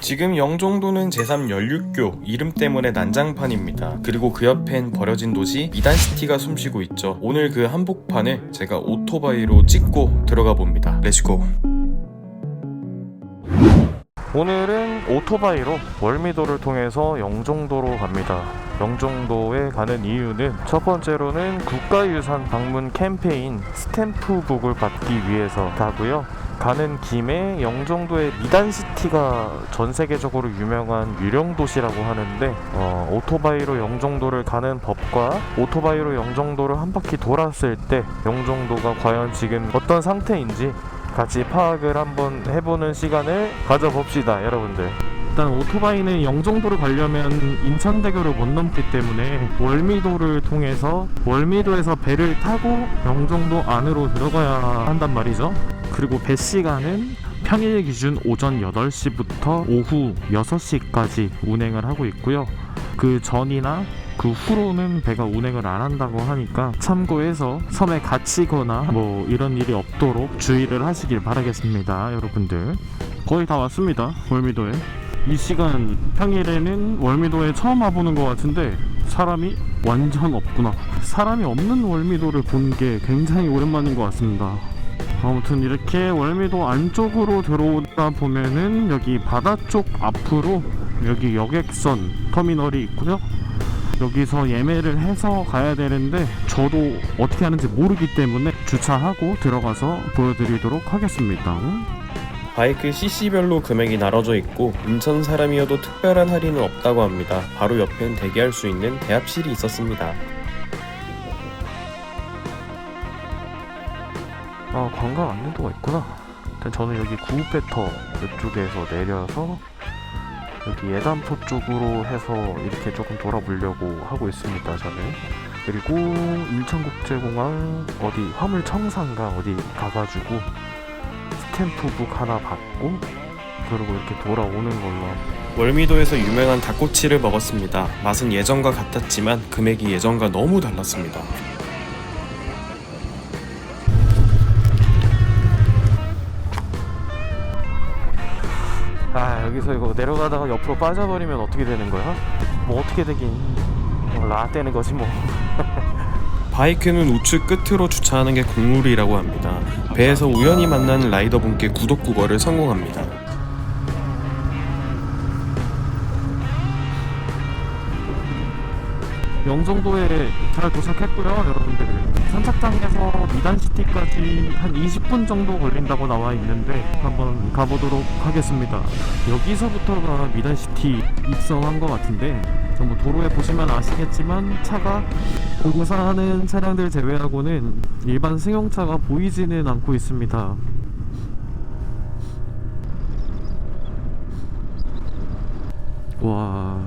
지금 영종도는 제3연륙교 이름 때문에 난장판입니다. 그리고 그 옆엔 버려진 도시 미단시티가 숨쉬고 있죠. 오늘 그 한복판을 제가 오토바이로 찍고 들어가 봅니다. 렛츠고. 오늘은 오토바이로 월미도를 통해서 영종도로 갑니다. 영종도에 가는 이유는 첫 번째로는 국가유산 방문 캠페인 스탬프북을 받기 위해서 가고요. 가는 김에 영종도의 미단시티가 전 세계적으로 유명한 유령 도시라고 하는데 어, 오토바이로 영종도를 가는 법과 오토바이로 영종도를 한 바퀴 돌았을 때 영종도가 과연 지금 어떤 상태인지 같이 파악을 한번 해보는 시간을 가져봅시다, 여러분들. 일단 오토바이는 영종도를 가려면 인천대교를 못 넘기 때문에 월미도를 통해서 월미도에서 배를 타고 영종도 안으로 들어가야 한단 말이죠. 그리고 배 시간은 평일 기준 오전 8시부터 오후 6시까지 운행을 하고 있고요. 그 전이나 그 후로는 배가 운행을 안 한다고 하니까 참고해서 섬에 갇히거나 뭐 이런 일이 없도록 주의를 하시길 바라겠습니다 여러분들 거의 다 왔습니다 월미도에 이 시간 평일에는 월미도에 처음 와보는 것 같은데 사람이 완전 없구나. 사람이 없는 월미도를 본 게 굉장히 오랜만인 것 같습니다. 아무튼 이렇게 월미도 안쪽으로 들어오다 보면은 여기 바다 쪽 앞으로 여기 여객선 터미널이 있고요. 여기서 예매를 해서 가야 되는데 저도 어떻게 하는지 모르기 때문에 주차하고 들어가서 보여드리도록 하겠습니다. 바이크 CC별로 금액이 나눠져 있고 인천 사람이어도 특별한 할인은 없다고 합니다. 바로 옆엔 대기할 수 있는 대합실이 있었습니다. 아 관광 안내도가 있구나. 일단 저는 여기 구배터 이쪽에서 내려서 여기 예단포 쪽으로 해서 이렇게 조금 돌아보려고 하고 있습니다. 저는 그리고 인천국제공항 어디 화물청산가 어디 가가지고 스탬프북 하나 받고 그리고 이렇게 돌아오는 걸로 월미도에서 유명한 닭꼬치를 먹었습니다. 맛은 예전과 같았지만 금액이 예전과 너무 달랐습니다. 아 여기서 이거 내려가다가 옆으로 빠져버리면 어떻게 되는 거야? 뭐 어떻게 되긴 뭐 라떼는 거지 뭐 바이크는 우측 끝으로 주차하는 게 국룰이라고 합니다 배에서 우연히 만난 라이더분께 구독 구걸을 성공합니다. 영종도에 잘 도착했고요 여러분들. 선착장에서 미단시티까지 한 20분 정도 걸린다고 나와 있는데 한번 가보도록 하겠습니다. 여기서부터가 미단시티 입성한 것 같은데 전부 도로에 보시면 아시겠지만 차가 공사하는 차량들 제외하고는 일반 승용차가 보이지는 않고 있습니다. 와.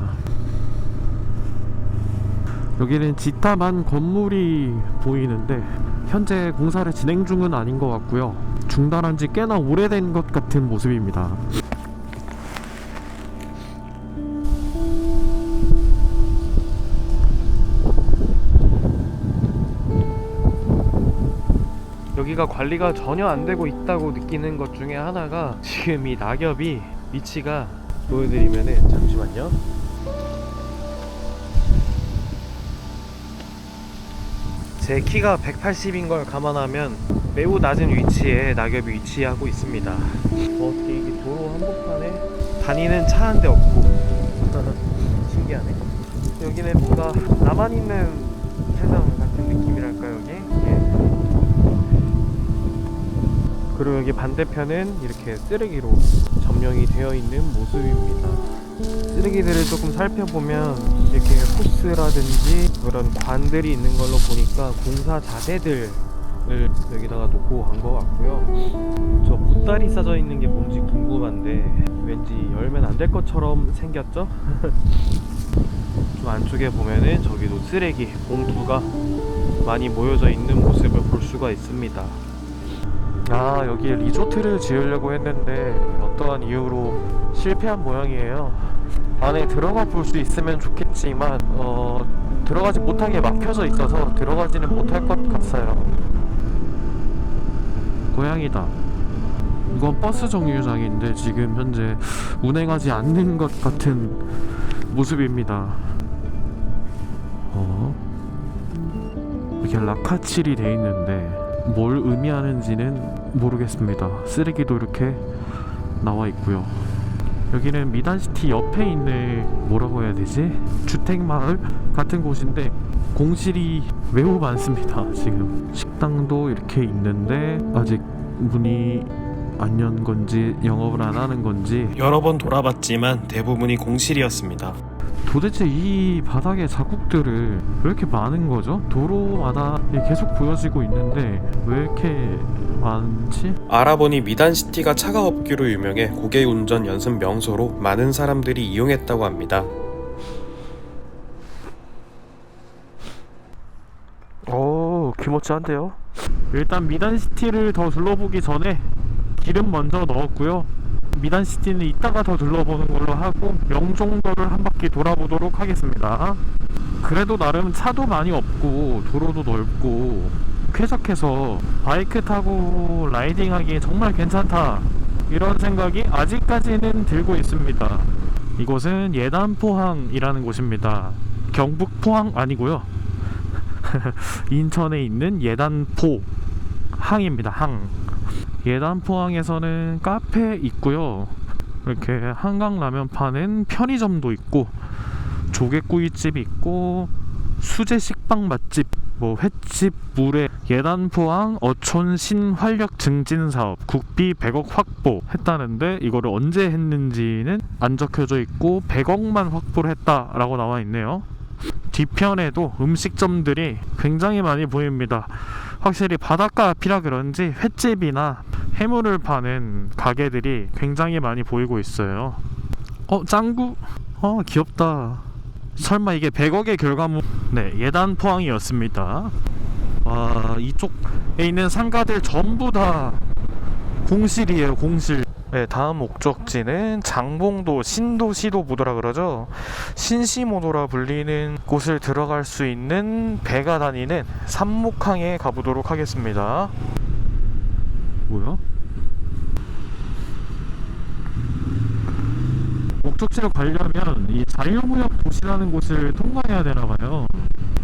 여기는 지타만 건물이 보이는데 현재 공사를 진행 중은 아닌 것 같고요. 중단한 지 꽤나 오래된 것 같은 모습입니다 여기가 관리가 전혀 안 되고 있다고 느끼는 것 중에 하나가 지금 이 낙엽이 위치가 보여드리면은 잠시만요 제 키가 180인 걸 감안하면 매우 낮은 위치에 낙엽이 위치하고 있습니다. 뭐 어떻게 이게 도로 한복판에 다니는 차 한 대 없고 신기하네. 여기는 뭔가 나만 있는 세상 같은 느낌이랄까 여기. 그리고 여기 반대편은 이렇게 쓰레기로 점령이 되어 있는 모습입니다. 쓰레기들을 조금 살펴보면 이렇게 호스라든지 그런 관들이 있는 걸로 보니까 공사 자재들을 여기다가 놓고 간 것 같고요. 저 보따리 싸져 있는 게 뭔지 궁금한데 왠지 열면 안 될 것처럼 생겼죠? 좀 안쪽에 보면은 저기도 쓰레기 봉투가 많이 모여져 있는 모습을 볼 수가 있습니다. 아 여기에 리조트를 지으려고 했는데 어떠한 이유로 실패한 모양이에요 안에 들어가 볼 수 있으면 좋겠지만 어 들어가지 못하게 막혀져 있어서 들어가지는 못할 것 같아요 고양이다 이건 버스 정류장인데 지금 현재 운행하지 않는 것 같은 모습입니다. 어? 이렇게 라카칠이 돼 있는데 뭘 의미하는지는 모르겠습니다. 쓰레기도 이렇게 나와 있고요. 여기는 미단시티 옆에 있는 뭐라고 해야 되지? 주택 마을 같은 곳인데 공실이 매우 많습니다. 지금 식당도 이렇게 있는데 아직 문이 안 연 건지 영업을 안 하는 건지 여러 번 돌아봤지만 대부분이 공실이었습니다. 도대체 이 바닥에 자국들을 왜 이렇게 많은 거죠? 도로마다 계속 보여지고 있는데 왜 이렇게 많지? 알아보니 미단시티가 차가 없기로 유명해 고개 운전 연습 명소로 많은 사람들이 이용했다고 합니다. 오 기모찌한데요? 일단 미단시티를 더 둘러보기 전에 기름 먼저 넣었고요 미단시티는 이따가 더 둘러보는 걸로 하고 영종도를 한 바퀴 돌아보도록 하겠습니다. 그래도 나름 차도 많이 없고 도로도 넓고 쾌적해서 바이크 타고 라이딩하기 정말 괜찮다. 이런 생각이 아직까지는 들고 있습니다. 이곳은 예단포항이라는 곳입니다. 경북 포항 아니고요. 인천에 있는 예단포 항입니다. 항. 예단포항에서는 카페 있고요. 이렇게 한강 라면 파는 편의점도 있고 조개구이집 있고 수제 식빵 맛집 뭐 횟집 물에 예단포항 어촌 신활력 증진 사업 국비 100억 확보 했다는데 이거를 언제 했는지는 안 적혀져 있고 100억만 확보를 했다라고 나와 있네요. 뒤편에도 음식점들이 굉장히 많이 보입니다. 확실히 바닷가 앞이라 그런지 횟집이나 해물을 파는 가게들이 굉장히 많이 보이고 있어요. 어, 짱구? 어, 귀엽다. 설마 이게 100억의 결과물? 네, 예단 포항이었습니다. 와, 이쪽에 있는 상가들 전부 다 공실이에요, 공실. 네, 다음 목적지는 장봉도 신도시도 모도라 그러죠. 신시모도라 불리는 곳을 들어갈 수 있는 배가 다니는 삼목항에 가보도록 하겠습니다. 뭐야? 목적지로 가려면 이 자유무역 도시라는 곳을 통과해야 되나 봐요.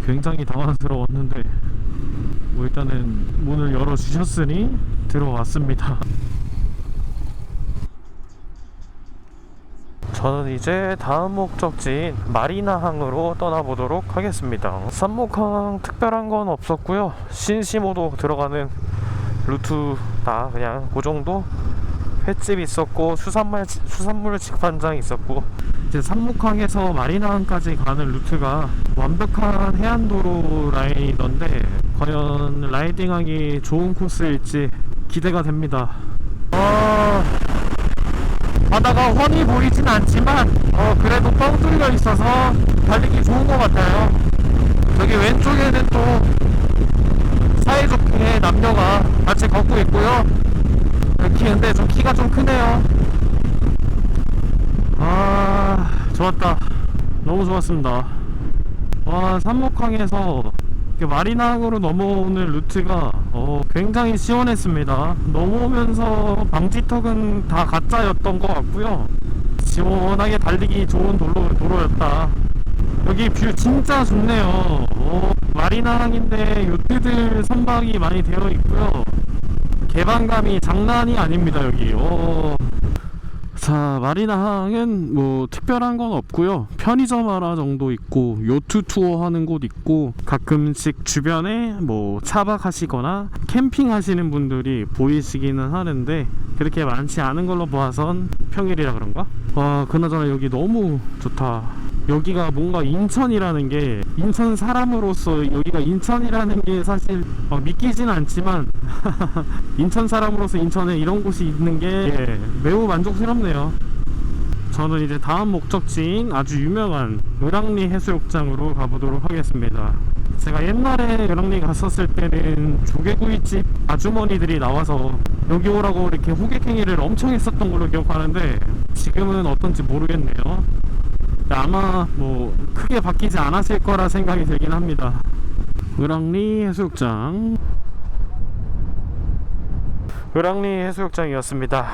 굉장히 당황스러웠는데 뭐 일단은 문을 열어 주셨으니 들어왔습니다. 저는 이제 다음 목적지인 마리나항으로 떠나보도록 하겠습니다. 쌈목항 특별한 건 없었고요. 신시모도 들어가는 루트 다 그냥 그 정도. 횟집 있었고 수산물 수산물 직판장 있었고 이제 삼목항에서 마리나항까지 가는 루트가 완벽한 해안도로 라인이던데 과연 라이딩하기 좋은 코스일지 기대가 됩니다. 아. 바다가 훤히 보이진 않지만 어 그래도 뻥 뚫려 있어서 달리기 좋은 것 같아요. 저기 왼쪽에는 또 사이좋게 남녀가 같이 걷고 있고요. 키 근데 좀 키가 좀 크네요. 아 좋았다. 너무 좋았습니다. 와 삼목항에서 마리나항으로 넘어오는 루트가 어, 굉장히 시원했습니다. 넘어오면서 방지턱은 다 가짜였던 것 같고요. 시원하게 달리기 좋은 도로, 도로였다. 여기 뷰 진짜 좋네요. 어, 마리나항인데 요트들 선박이 많이 되어 있고요. 개방감이 장난이 아닙니다 여기. 어. 자 마리나항은 뭐 특별한 건 없고요 편의점 하나 정도 있고 요트 투어 하는 곳 있고 가끔씩 주변에 뭐 차박하시거나 캠핑 하시는 분들이 보이시기는 하는데 그렇게 많지 않은 걸로 봐선 평일이라 그런가? 와 그나저나 여기 너무 좋다 여기가 뭔가 인천이라는 게 인천 사람으로서 여기가 인천이라는 게 사실 막 믿기진 않지만 인천 사람으로서 인천에 이런 곳이 있는 게 예, 매우 만족스럽네요. 저는 이제 다음 목적지인 아주 유명한 을왕리 해수욕장으로 가보도록 하겠습니다. 제가 옛날에 을왕리 갔었을 때는 조개구이집 아주머니들이 나와서 여기 오라고 이렇게 호객행위를 엄청 했었던 걸로 기억하는데 지금은 어떤지 모르겠네요. 아마 뭐 크게 바뀌지 않았을 거라 생각이 들긴 합니다. 을왕리 해수욕장 을왕리 해수욕장이었습니다.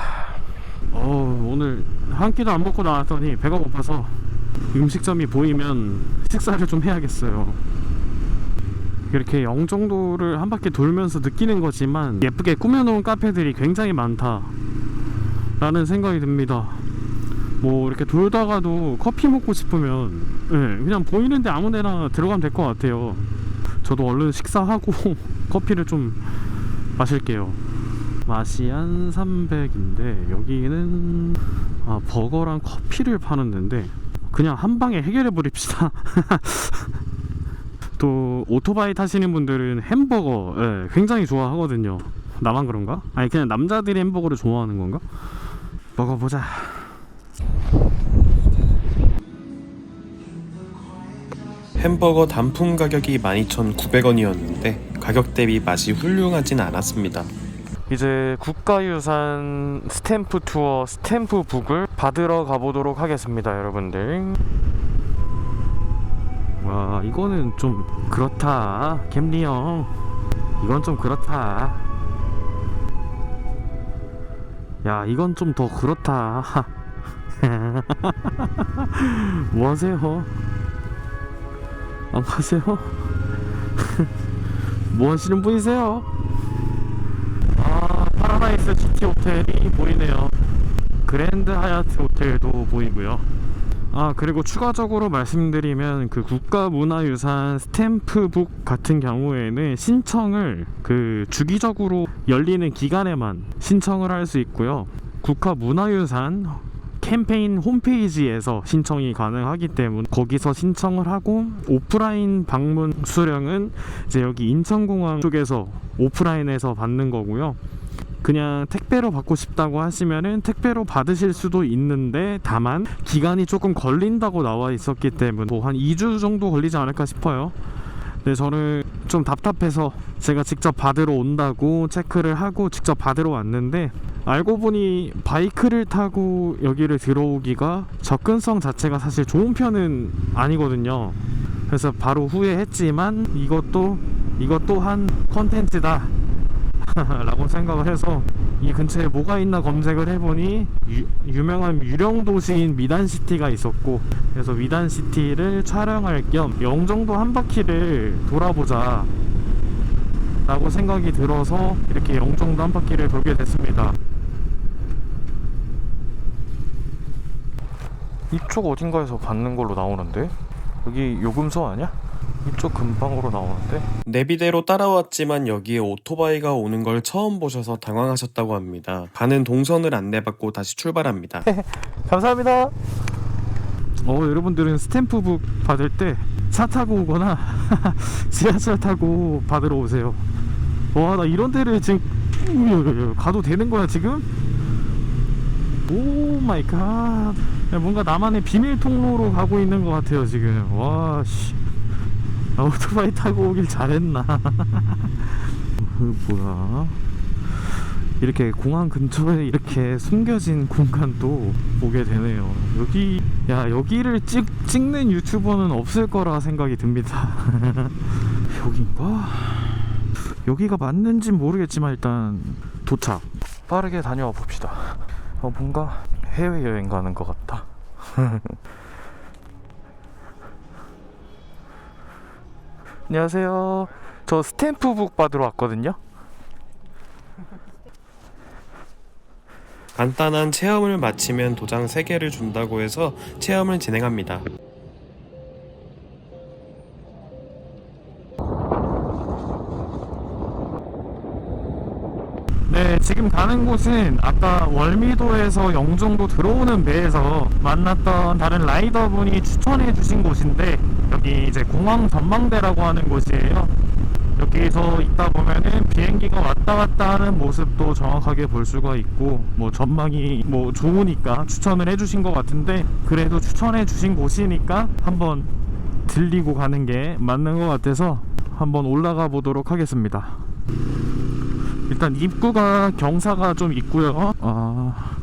어, 오늘 한 끼도 안 먹고 나왔더니 배가 고파서 음식점이 보이면 식사를 좀 해야겠어요. 이렇게 영종도를 한 바퀴 돌면서 느끼는 거지만 예쁘게 꾸며놓은 카페들이 굉장히 많다. 라는 생각이 듭니다. 뭐 이렇게 돌다가도 커피 먹고 싶으면 예, 그냥 보이는데 아무 데나 들어가면 될 것 같아요. 저도 얼른 식사하고 커피를 좀 마실게요. 마시안 300인데 여기는 아, 버거랑 커피를 파는 데인데 그냥 한 방에 해결해 버립시다. 또 오토바이 타시는 분들은 햄버거 예, 굉장히 좋아하거든요. 나만 그런가? 아니 그냥 남자들이 햄버거를 좋아하는 건가? 먹어보자. 햄버거 단품 가격이 12,900원이었는데 가격 대비 맛이 훌륭하진 않았습니다. 이제 국가유산 스탬프 투어 스탬프 북을 받으러 가보도록 하겠습니다, 여러분들. 와 이거는 좀 그렇다 캠리 형 이건 좀 그렇다 야 이건 좀 더 그렇다 뭐 하세요? 안 가세요? 뭐 하시는 분이세요? 아 파라다이스 시티 호텔이 보이네요. 그랜드 하얏트 호텔도 보이고요. 아 그리고 추가적으로 말씀드리면 그 국가문화유산 스탬프북 같은 경우에는 신청을 그 주기적으로 열리는 기간에만 신청을 할 수 있고요. 국가문화유산 캠페인 홈페이지에서 신청이 가능하기 때문에 거기서 신청을 하고 오프라인 방문 수령은 이제 여기 인천공항 쪽에서 오프라인에서 받는 거고요 그냥 택배로 받고 싶다고 하시면은 택배로 받으실 수도 있는데 다만 기간이 조금 걸린다고 나와 있었기 때문에 뭐 한 2주 정도 걸리지 않을까 싶어요. 근데 저는 좀 답답해서 제가 직접 받으러 온다고 체크를 하고 직접 받으러 왔는데 알고 보니 바이크를 타고 여기를 들어오기가 접근성 자체가 사실 좋은 편은 아니거든요. 그래서 바로 후회했지만 이것도 이것 또한 컨텐츠다. 라고 생각을 해서 이 근처에 뭐가 있나 검색을 해보니 유, 유명한 유령 도시인 미단시티가 있었고 그래서 미단시티를 촬영할 겸 영종도 한 바퀴를 돌아보자 라고 생각이 들어서 이렇게 영종도 한 바퀴를 돌게 됐습니다 이쪽 어딘가에서 받는 걸로 나오는데? 여기 요금소 아니야? 이쪽 근방으로 나오는데? 내비대로 따라왔지만 여기에 오토바이가 오는 걸 처음 보셔서 당황하셨다고 합니다. 가는 동선을 안내받고 다시 출발합니다. 감사합니다. 어 여러분들은 스탬프북 받을 때 차 타고 오거나 지하철 타고 받으러 오세요 와 나 이런 데를 지금 가도 되는 거야 지금? 오 마이 갓 야, 뭔가 나만의 비밀 통로로 가고 있는 것 같아요 지금 와 씨 나 오토바이 타고 오길 잘했나 그 뭐야 이렇게 공항 근처에 이렇게 숨겨진 공간도 보게 되네요. 여기 야 여기를 찍 찍는 유튜버는 없을 거라 생각이 듭니다. 여긴가? 여기가 맞는지 모르겠지만 일단 도착. 빠르게 다녀와 봅시다. 어, 뭔가 해외여행 가는 것 같다. 안녕하세요. 저 스탬프북 받으러 왔거든요. 간단한 체험을 마치면 도장 3개를 준다고 해서 체험을 진행합니다. 네, 지금 가는 곳은 아까 월미도에서 영종도 들어오는 배에서 만났던 다른 라이더분이 추천해 주신 곳인데 여기 이제 공항 전망대라고 하는 곳이에요. 여기서 있다 보면은 비행기가 왔다 갔다 하는 모습도 정확하게 볼 수가 있고 뭐 전망이 뭐 좋으니까 추천을 해주신 것 같은데 그래도 추천해 주신 곳이니까 한번 들리고 가는 게 맞는 것 같아서 한번 올라가 보도록 하겠습니다. 일단 입구가 경사가 좀 있고요. 아,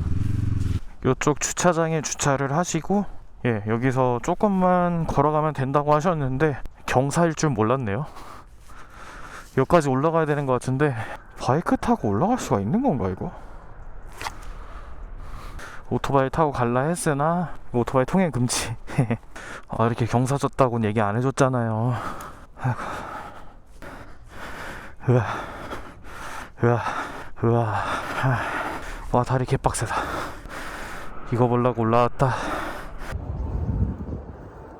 이쪽 주차장에 주차를 하시고 예 여기서 조금만 걸어가면 된다고 하셨는데 경사일 줄 몰랐네요. 여기까지 올라가야 되는 것 같은데 바이크 타고 올라갈 수가 있는 건가 이거? 오토바이 타고 갈라 했으나 오토바이 통행 금지. 아 이렇게 경사 졌다고는 얘기 안 해줬잖아요. 아이고. 으아, 으아, 으아. 아. 와 다리 개빡세다. 이거 보려고 올라왔다.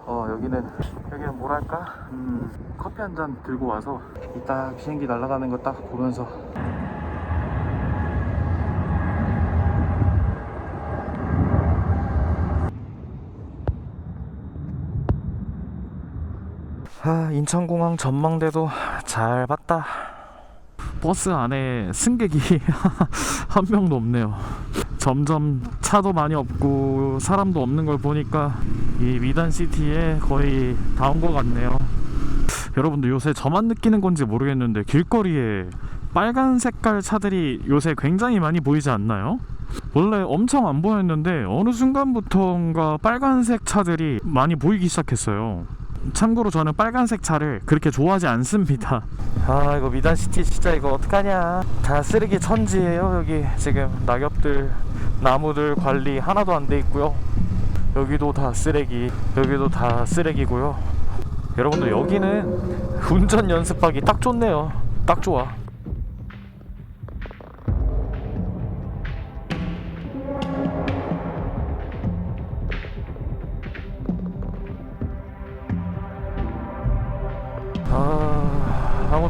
어 여기는 여기는 뭐랄까? 음 커피 한 잔 들고 와서 이따 비행기 날아가는 거 딱 보면서 아 인천공항 전망대도 잘 봤다. 버스 안에 승객이 한 명도 없네요. 점점 차도 많이 없고 사람도 없는 걸 보니까 이 미단 시티에 거의 다 온 것 같네요. 여러분들 요새 저만 느끼는 건지 모르겠는데 길거리에 빨간 색깔 차들이 요새 굉장히 많이 보이지 않나요? 원래 엄청 안 보였는데 어느 순간부터인가 빨간색 차들이 많이 보이기 시작했어요. 참고로 저는 빨간색 차를 그렇게 좋아하지 않습니다. 아 이거 미단시티 진짜 이거 어떡하냐. 다 쓰레기 천지예요 여기. 지금 낙엽들 나무들 관리 하나도 안 돼 있고요. 여기도 다 쓰레기 여기도 다 쓰레기고요. 여러분들 여기는 운전 연습하기 딱 좋네요. 딱 좋아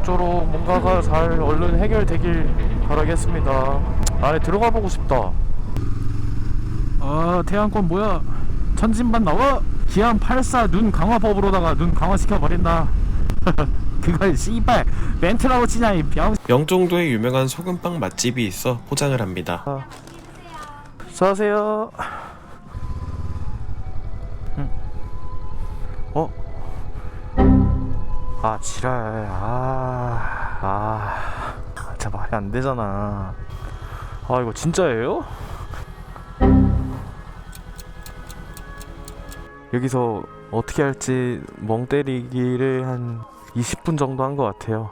아, 아무쪼록 뭔가가 잘 얼른 해결되길 바라겠습니다. 안에 들어가 보고 싶다. 아 태양권 뭐야 천진반 나와 기안 84눈 강화법으로다가 눈 강화시켜 버린다 그걸 씨발 멘트라고 치냐 이 병. 영종도에 유명한 소금빵 맛집이 있어 포장을 합니다. 수고하세요. 응. 어? 아 지랄. 아, 아, 진짜 말이 안 되잖아. 아 이거 진짜예요? 여기서 어떻게 할지 멍 때리기를 한 20분 정도 한 것 같아요.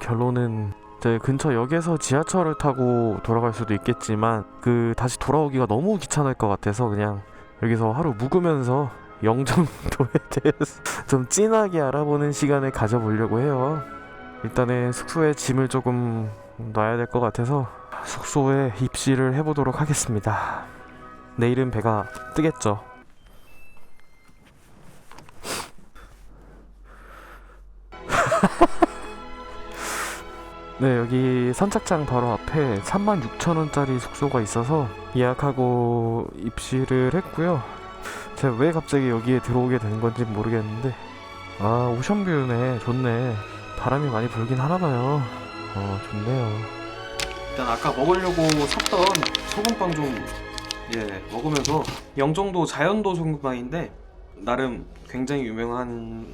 결론은 네, 근처 역에서 지하철을 타고 돌아갈 수도 있겠지만 그 다시 돌아오기가 너무 귀찮을 것 같아서 그냥 여기서 하루 묵으면서 영종도에 대해서 좀 진하게 알아보는 시간을 가져보려고 해요. 일단은 숙소에 짐을 조금 놔야 될 것 같아서 숙소에 입실을 해보도록 하겠습니다. 내일은 배가 뜨겠죠. 네, 여기 선착장 바로 앞에 36,000원짜리 숙소가 있어서 예약하고 입실을 했고요. 제가 왜 갑자기 여기에 들어오게 된 건지 모르겠는데 아, 오션뷰네. 좋네. 바람이 많이 불긴 하나 봐요. 어, 좋네요. 일단 아까 먹으려고 샀던 소금빵 좀 예, 먹으면서 영종도 자연도 소금빵인데 나름 굉장히 유명한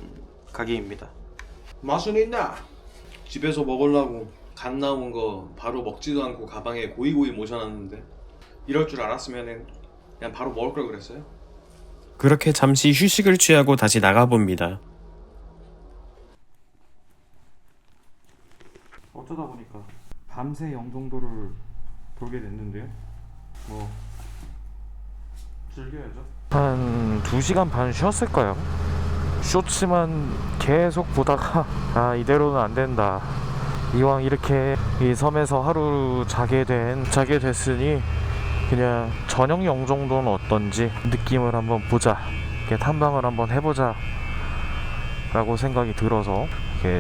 가게입니다. 맛은 있나? 집에서 먹으려고 갓 나온 거 바로 먹지도 않고 가방에 고이고이 모셔놨는데 이럴 줄 알았으면은 그냥 바로 먹을 걸 그랬어요. 그렇게 잠시 휴식을 취하고 다시 나가봅니다. 어쩌다 보니까 밤새 영종도를 돌게 됐는데요. 뭐 즐겨야죠. 한 2시간 반 쉬었을까요? 쇼츠만 계속 보다가 아 이대로는 안 된다. 이왕 이렇게 이 섬에서 하루 자게 된 자게 됐으니 그냥 저녁 영종도는 어떤지 느낌을 한번 보자. 탐방을 한번 해보자. 라고 생각이 들어서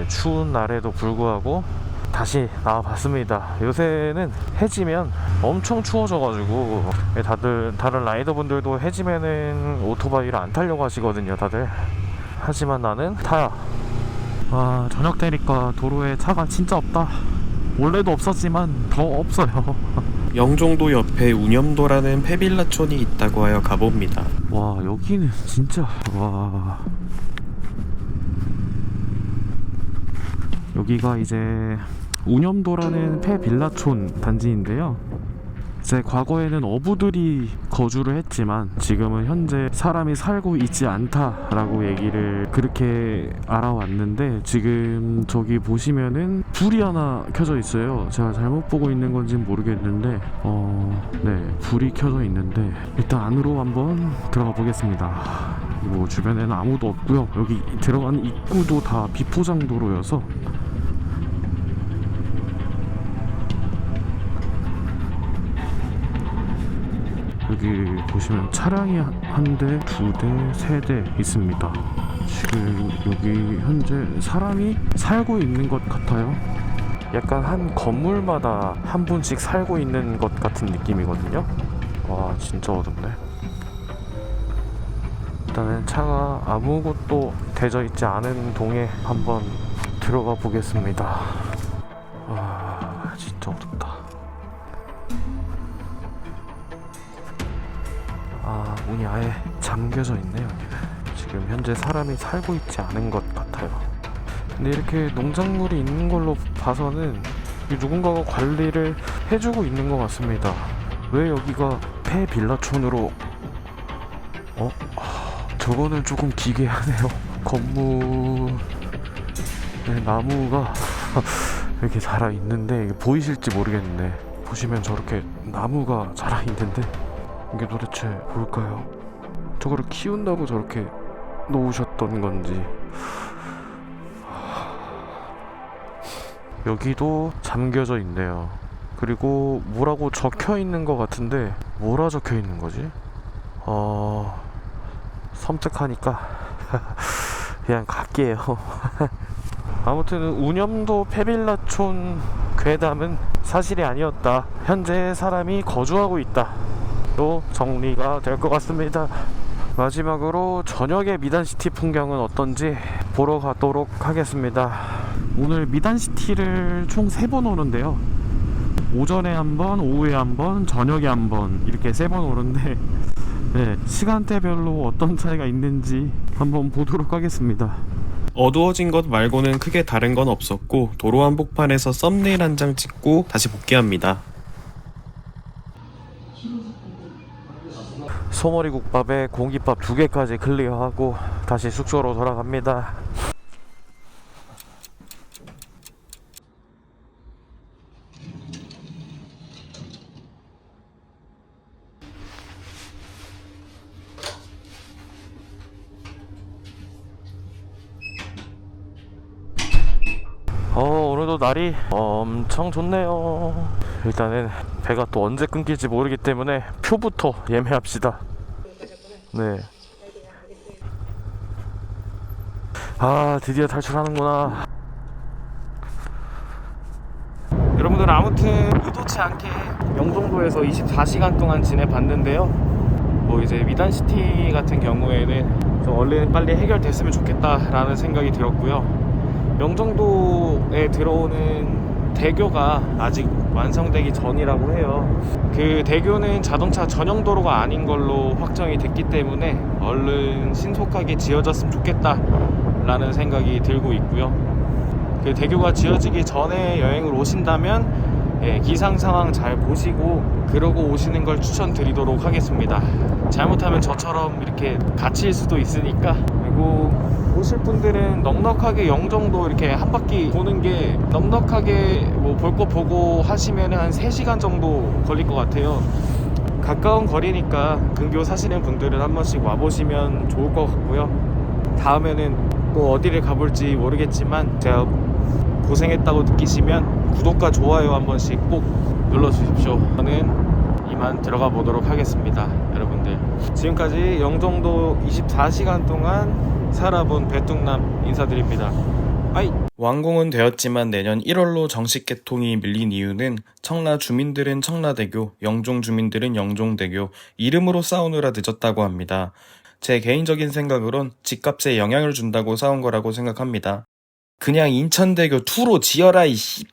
추운 날에도 불구하고 다시 나와봤습니다. 요새는 해지면 엄청 추워져가지고 다들 다른 라이더분들도 해지면은 오토바이를 안 타려고 하시거든요, 다들. 하지만 나는 타야. 아 저녁 되니까 도로에 차가 진짜 없다 원래도 없었지만 더 없어요 영종도 옆에 우념도라는 페빌라촌이 있다고 하여 가봅니다. 와 여기는 진짜 와 여기가 이제 우념도라는 폐빌라촌 단지인데요 이 제 과거에는 어부들이 거주를 했지만 지금은 현재 사람이 살고 있지 않다라고 얘기를 그렇게 알아왔는데 지금 저기 보시면은 불이 하나 켜져 있어요. 제가 잘못 보고 있는 건지는 모르겠는데 어, 네, 불이 켜져 있는데 일단 안으로 한번 들어가 보겠습니다. 뭐 주변에는 아무도 없고요. 여기 들어가는 입구도 다 비포장 도로여서 여기 보시면 차량이 한 대, 두 대, 세 대 있습니다. 지금 여기 현재 사람이 살고 있는 것 같아요. 약간 한 건물마다 한 분씩 살고 있는 것 같은 느낌이거든요. 와 진짜 어둡네. 일단은 차가 아무것도 대져 있지 않은 동에 한번 들어가 보겠습니다. 와 진짜 어둡다. 아 문이 아예 잠겨져 있네요. 지금 현재 사람이 살고 있지 않은 것 같아요. 근데 이렇게 농작물이 있는 걸로 봐서는 이 누군가가 관리를 해주고 있는 것 같습니다. 왜 여기가 폐빌라촌으로 어? 아, 저거는 조금 기괴하네요. 건물 네, 나무가 이렇게 자라 있는데 이게 보이실지 모르겠는데 보시면 저렇게 나무가 자라 있는데 이게 도대체 뭘까요? 저거를 키운다고 저렇게 놓으셨던 건지 여기도 잠겨져 있네요. 그리고 뭐라고 적혀 있는 것 같은데 뭐라 적혀 있는 거지? 어 섬뜩하니까 그냥 갈게요. 아무튼 운염도 페빌라촌 괴담은 사실이 아니었다. 현재 사람이 거주하고 있다. 또 정리가 될 것 같습니다. 마지막으로 저녁의 미단시티 풍경은 어떤지 보러 가도록 하겠습니다. 오늘 미단시티를 총세번 오는데요. 오전에 한 번, 오후에 한 번, 저녁에 한 번 이렇게 세번 오는데 네, 시간대별로 어떤 차이가 있는지 한번 보도록 하겠습니다. 어두워진 것 말고는 크게 다른 건 없었고 도로 한복판에서 썸네일 한 장 찍고 다시 복귀합니다. 소머리 국밥에 공깃밥 두 개까지 클리어하고 다시 숙소로 돌아갑니다. 어 오늘도 날이 엄청 좋네요. 일단은 배가 또 언제 끊길지 모르기 때문에 표부터 예매합시다. 네. 아 드디어 탈출하는구나. 여러분들 아무튼 의도치 않게 영종도에서 24시간 동안 지내봤는데요. 뭐 이제 미단시티 같은 경우에는 좀 얼른 빨리 해결됐으면 좋겠다라는 생각이 들었고요. 영종도에 들어오는 대교가 아직 완성되기 전이라고 해요. 그 대교는 자동차 전용 도로가 아닌 걸로 확정이 됐기 때문에 얼른 신속하게 지어졌으면 좋겠다라는 생각이 들고 있고요. 그 대교가 지어지기 전에 여행을 오신다면 예, 기상 상황 잘 보시고 그러고 오시는 걸 추천드리도록 하겠습니다. 잘못하면 저처럼 이렇게 다칠 수도 있으니까 그리고 오실 분들은 넉넉하게 영 정도 이렇게 한 바퀴 도는 게 넉넉하게 뭐 볼 거 보고 하시면 한 3시간 정도 걸릴 것 같아요. 가까운 거리니까 근교 사시는 분들은 한 번씩 와보시면 좋을 것 같고요. 다음에는 또 어디를 가볼지 모르겠지만 제가 고생했다고 느끼시면 구독과 좋아요 한 번씩 꼭 눌러주십시오. 저는 이만 들어가 보도록 하겠습니다. 지금까지 영종도 24시간 동안 살아본 배뚱남 인사드립니다. 빠이! 완공은 되었지만 내년 1월로 정식 개통이 밀린 이유는 청라 주민들은 청라대교, 영종 주민들은 영종대교, 이름으로 싸우느라 늦었다고 합니다. 제 개인적인 생각으론 집값에 영향을 준다고 싸운 거라고 생각합니다. 그냥 인천대교 2로 지어라 이씨